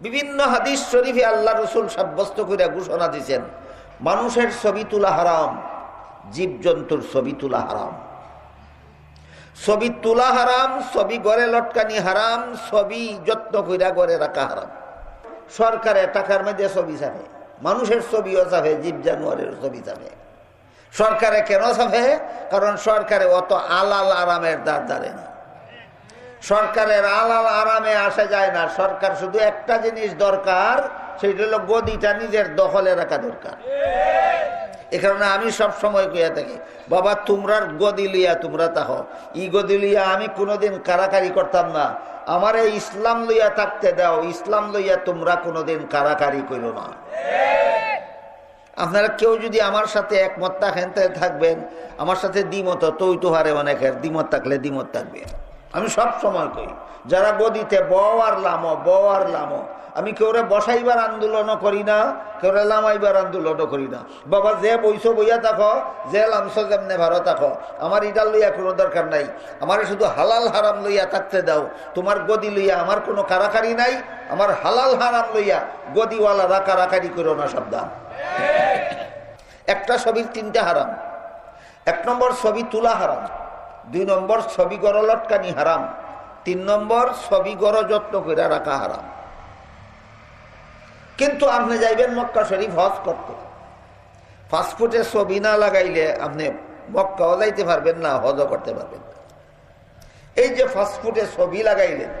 বিভিন্ন হাদিস শরীফে আল্লাহ রসুল সাব্যস্ত করে ঘোষণা দিয়েছেন মানুষের ছবি তোলা হারাম, জীবজন্তুর ছবি তোলা হারাম। ছবি তোলা হারাম, ছবি গড়ে লটকানি হারাম, ছবি যত্ন কইরা গড়ে রাখা হারাম। সরকারে টাকার মধ্যে ছবি চাপে মানুষের ছবিও চাপে জীব জানোয়ারের ছবি চাপে সরকারে কেন চাপে কারণ সরকারে অত আলাল আরামের দাঁড় দাঁড়ে না। সরকারের আলাল আরামে আসা যায় না। সরকার শুধু একটা জিনিস দরকার, সেটা হলো গদিটা নিজের দখলে রাখা দরকার। এ কারণে আমি সব সময় কইয়া থাকি, বাবা, তোমরার গদি লইয়া তোমরা তাহ ই গদি লইয়া আমি কোনোদিন কারাকারি করতাম না। আমার এই ইসলাম লইয়া থাকতে দাও, ইসলাম লইয়া তোমরা কোনোদিন কারাকারি করো না। আপনারা কেউ যদি আমার সাথে একমত থাকেন থাকবেন। আমার সাথে দ্বিমত তৈ তো হারে অনেকের দ্বিমত থাকলে দ্বিমত থাকবে। আমি সব সময় কই যারা গদিতে বও আর লামো বও আর লামো আমি কেউরে বসাইবার আন্দোলনও করি না কেউরে লামাইবার আন্দোলনও করি না। বাবা যে বইছো বইয়া থাকো যে লামছ যেমনে ভালো থাকো আমার ইটাল লইয়া কোনো দরকার নাই আমার শুধু হালাল হারাম লইয়া থাকতে দাও তোমার গদি লইয়া আমার কোনো কারাকারি নাই আমার হালাল হারাম লইয়া গদিওয়ালারা কারাকারি করো না সাবধান। একটা ছবির তিনটা হারাম এক নম্বর ছবি তুলা হারাম। দুই নম্বর ছবি গড় লটকানি হারাম, তিন নম্বর ছবি গড় যত্ন করে রাখা হারাম। কিন্তু আপনি যাইবেন মক্কা শরীফ হজ করতে। ফাস্টফুডে ছবি না লাগাইলে আপনি মক্কাও যাইতে পারবেন না, হজও করতে পারবেন এই যে ফাস্টফুডে ছবি লাগাইলেন,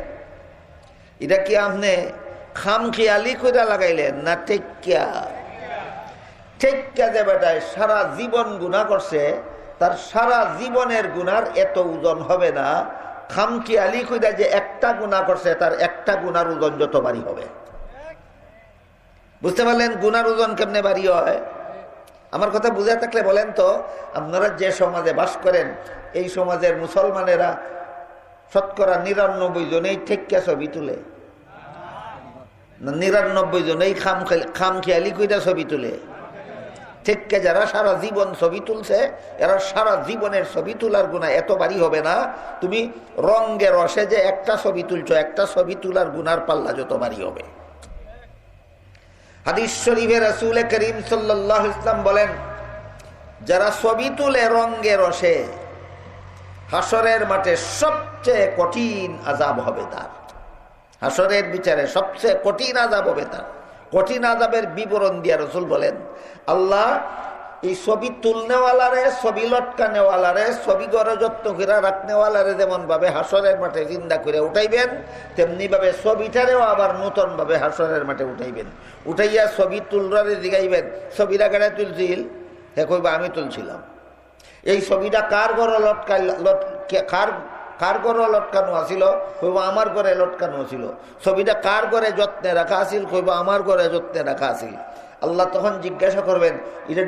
এটা কি আপনি খাম খেয়ালি করে লাগাইলেন না টেকিয়া টেকিয়া যে বেটায় সারা জীবন গুণা করছে তার সারা জীবনের গুনার এত ওজন হবে না। খামকি আলি কইরা যে একটা গুণা করছে, তার একটা গুনার ওজন যত বাড়ি হবে। বুঝতে পারলেন গুনার ওজন কেমনে বাড়ি হয়? আমার কথা বুঝে থাকলে বলেন তো, আপনারা যে সমাজে বাস করেন, এই সমাজের মুসলমানেরা শতকরা নিরানব্বই জনেই ঠেক্কা ছবি তুলে। নিরানব্বই জনেই খাম খাম খেয়ালি কইরা ছবি তুলে। থেকে যারা সারা জীবন ছবি তুলছে, এরা সারা জীবনের ছবি তোলার গুণা এত বাড়ি হবে না। তুমি রঙ্গে রসে যে একটা ছবি তুলছো, একটা ছবি তোলার গুনার পাল্লা যত বাড়ি হবে। হাদিস শরীফে রসুল করিম সাল্লাহ ইসলাম বলেন, যারা ছবি তুলে রঙ্গে রসে হাসরের মাঠে সবচেয়ে কঠিন আজাব হবে তার। হাসরের বিচারে সবচেয়ে কঠিন আজাব হবে তার। কঠিন আজাবের বিবরণ দিয়া রসুল বলেন, আল্লাহ, এই ছবি তুলনেওয়ালারে, ছবি লটকানেওয়ালারে, ছবি যত্ন করে রাখনেওয়ালারে যেমন ভাবে হাসরের মাঠে চিন্তা করে উঠাইবেন তেমনি ভাবে ছবিটারেও আবার নতুন ভাবে হাসরের মাঠে উঠাইবেন। উঠাইয়া ছবি তুলরারে দিগাইবেন ছবিটা গাড়ে তুলছিল? হে কইবা, আমি তুলছিলাম। এই ছবিটা কার ঘরে লটকাই কার কার ঘরে লটকানো আসিল কইব আমার ঘরে লটকানো ছিল ছবিটা কার ঘরে যত্নে রাখা আসিল কইব আমার ঘরে যত্নে রাখা আসিল আল্লাহ তখন জিজ্ঞাসা করবেন এটা